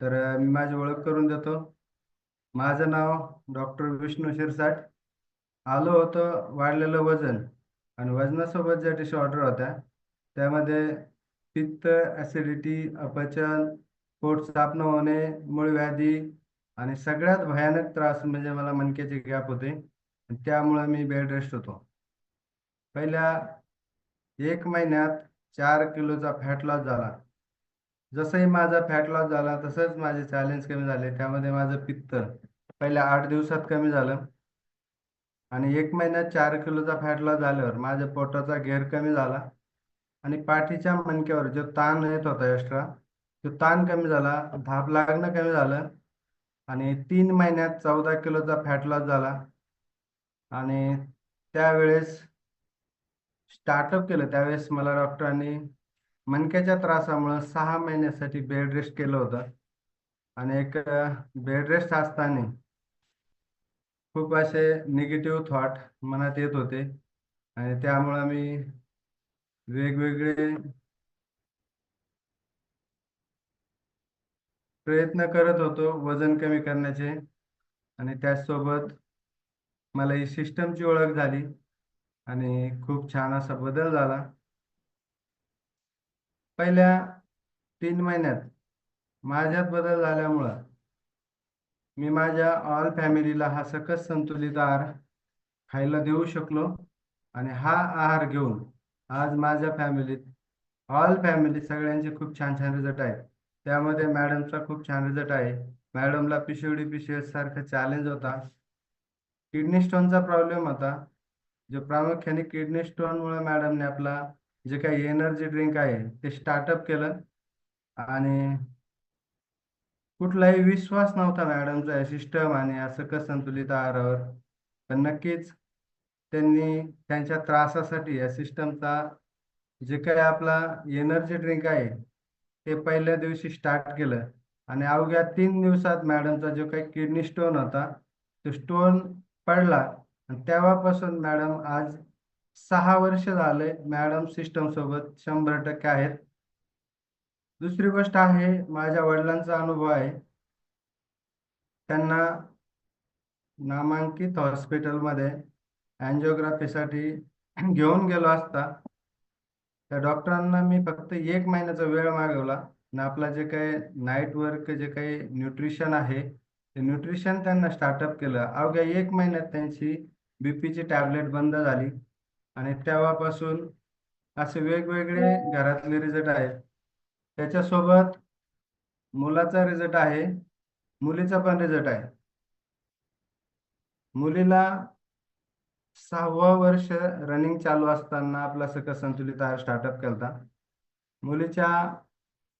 तर मी माझी ओळख करून देतो. माझं नाव डॉक्टर विष्णू शिरसाट. आलो होतो वाढलेलं वजन आणि वजनासोबत ज्या डिसऑर्डर होत्या त्यामध्ये पित्त ॲसिडिटी अपचन पोट साफ न होणे मूळव्याधी आणि सगळ्यात भयानक त्रास म्हणजे मला मनकेचे गॅप होते. त्यामुळं मी बेड रेस्ट होतो. पहिल्या एक महिन्यात चार किलोचा फॅट लॉस झाला. जसंही माझा फॅट लॉस झाला तसंच माझे चॅलेंज कमी झाले. त्यामध्ये माझं पित्त पहिल्या आठ दिवसात कमी झालं. आणि एक महिन्यात चार किलोचा फॅट लॉस झाल्यावर माझ्या पोटाचा घेर कमी झाला. आणि पाठीच्या मणक्यावर जो ताण येत होता एक्स्ट्रा तो ताण कमी झाला धाप लागणं कमी झालं. आणि तीन महिन्यात चौदा किलोचा फॅट लॉस झाला. आणि त्यावेळेस स्टार्टअप केलं. त्यावेळेस मला डॉक्टरांनी मणक्याच्या त्रासामुळं सहा महिन्यासाठी बेड रेस्ट केलं होतं. आणि एक बेड रेस्ट असताना खूप असे निगेटिव्ह थॉट मनात येत होते. आणि त्यामुळं मी वेगवेगळे प्रयत्न करत होतो वजन कमी करण्याचे. आणि त्याचसोबत मला ही सिस्टमची ओळख झाली. आणि खूप छान असा बदल झाला. पहिल्या तीन महिन्यात माझ्यात बदल झाल्यामुळं मी माझ्या ऑल फॅमिलीला हा सकस संतुलित आहार खायला देऊ शकलो आणि हा आहार घेऊन आज माझ्या फॅमिलीत ऑल फॅमिली सगळ्यांचे खूप छान छान रिझल्ट आहेत. त्यामध्ये मॅडमचा खूप छान रिझल्ट आहे. मॅडमला पिशवडी पीसीएस सारखा चॅलेंज होता. किडनी स्टोनचा प्रॉब्लेम होता. जो प्रामुख्याने किडनी स्टोनमुळे मॅडमने आपला जे काही एनर्जी ड्रिंक आहे ते स्टार्टअप केलं. आणि कुठलाही विश्वास नव्हता मॅडमचा सिस्टम आणि असं कसं संतुलित आहारावर. पण नक्कीच त्यांनी त्यांच्या त्रासासाठी या सिस्टमचा जे काही आपला एनर्जी ड्रिंक आहे ते पहिल्या दिवशी स्टार्ट केलं. आणि अवघ्या तीन दिवसात मॅडमचा जो काही किडनी स्टोन होता तो स्टोन पडला. आणि तेव्हापासून मॅडम आज सहा वर्ष झाले मॅडम सिस्टम सोबत शंभर टक्के आहेत. दुसरी गोष्ट आहे माझ्या वडिलांचा अनुभव आहे. त्यांना नामांकित हॉस्पिटलमध्ये अँजिओग्राफीसाठी घेऊन गेलो असता त्या डॉक्टरांना मी फक्त एक महिन्याचा वेळ मागवला आणि आपला जे काही नाईट वर्क जे काही न्यूट्रिशन आहे ते न्यूट्रिशन त्यांना स्टार्टअप केलं. अवघ्या एक महिन्यात त्यांची बीपीची टॅबलेट बंद झाली. आणि तेव्हापासून असे वेगवेगळे घरातले रिझल्ट आहेत. त्याच्यासोबत मुलाचा रिझल्ट आहे मुलीचा पण रिझल्ट आहे. मुलीला सहावं वर्ष रनिंग चालू असताना आपला सकस संतुलित आहार स्टार्टअप केलता. मुलीच्या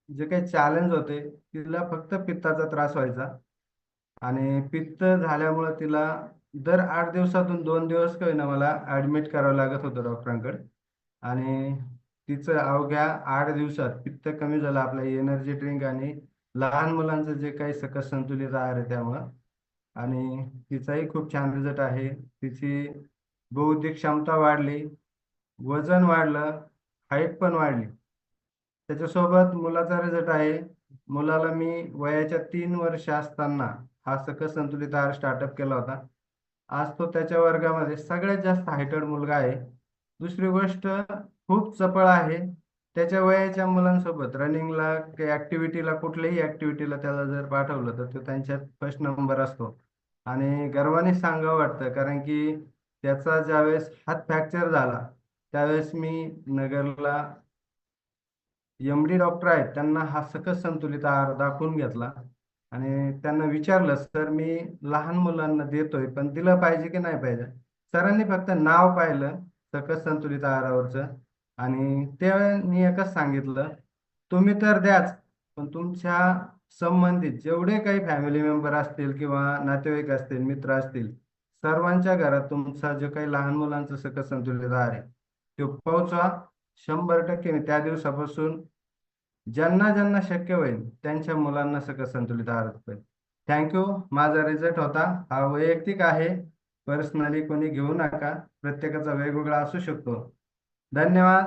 जे काही चॅलेंज होते तिला फक्त पित्ताचा त्रास व्हायचा. आणि पित्त झाल्यामुळं तिला दर आठ दिवसातून दोन दिवस काही ना मला ॲडमिट करावं लागत होतं डॉक्टरांकडे आणि तिचं अवघ्या आठ दिवसात पित्त कमी झालं आपलं एनर्जी ड्रिंक आणि लहान मुलांचं जे काही सकस संतुलित आहार आहे त्यामुळं. आणि तिचाही खूप छान रिझल्ट आहे. तिची बौद्धिक क्षमता वाढली वजन वाढलं हाईट पण वाढली. त्याच्यासोबत मुलाचा रिझल्ट आहे. मुलाला मी वयाच्या तीन वर्ष असताना हा सकस संतुलित आहार स्टार्टअप केला होता. आज तो त्याच्या वर्गामध्ये सगळ्यात जास्त हायटेड मुलगा आहे. दुसरी गोष्ट खूप चपळ आहे. त्याच्या वयाच्या मुलांसोबत रनिंगला काही ॲक्टिव्हिटीला कुठल्याही ऍक्टिव्हिटीला त्याला जर पाठवलं तर तो त्यांच्यात फर्स्ट नंबर असतो. आणि गर्वाने सांगावं वाटतं कारण की त्याचा ज्यावेळेस हात फ्रॅक्चर झाला त्यावेळेस मी नगरला एम डी डॉक्टर आहेत त्यांना हा सकस संतुलित आहार दाखवून घेतला. आणि त्यांना विचारलं सर मी लहान मुलांना देतोय पण दिलं पाहिजे की नाही पाहिजे? सरांनी फक्त नाव पाहिलं सकस संतुलित आहारावरचं. आणि त्यांनी एकच सांगितलं तुम्ही तर द्याच पण तुमच्या संबंधित जेवढे काही फॅमिली मेंबर असतील किंवा नातेवाईक असतील मित्र असतील सर्वांच्या घरात तुमचा जो काही लहान मुलांचा सकस संतुलित आहार आहे तो पोहोचवा शंभर टक्के. त्या दिवसापासून ज्यांना ज्यांना शक्य होईल त्यांच्या मुलांना सकस संतुलित आहार होईल. थँक्यू माझा रिझल्ट होता हा वैयक्तिक आहे. पर्सनली कोणी घेऊ नका. प्रत्येकाचा वेगवेगळा असू शकतो. धन्यवाद.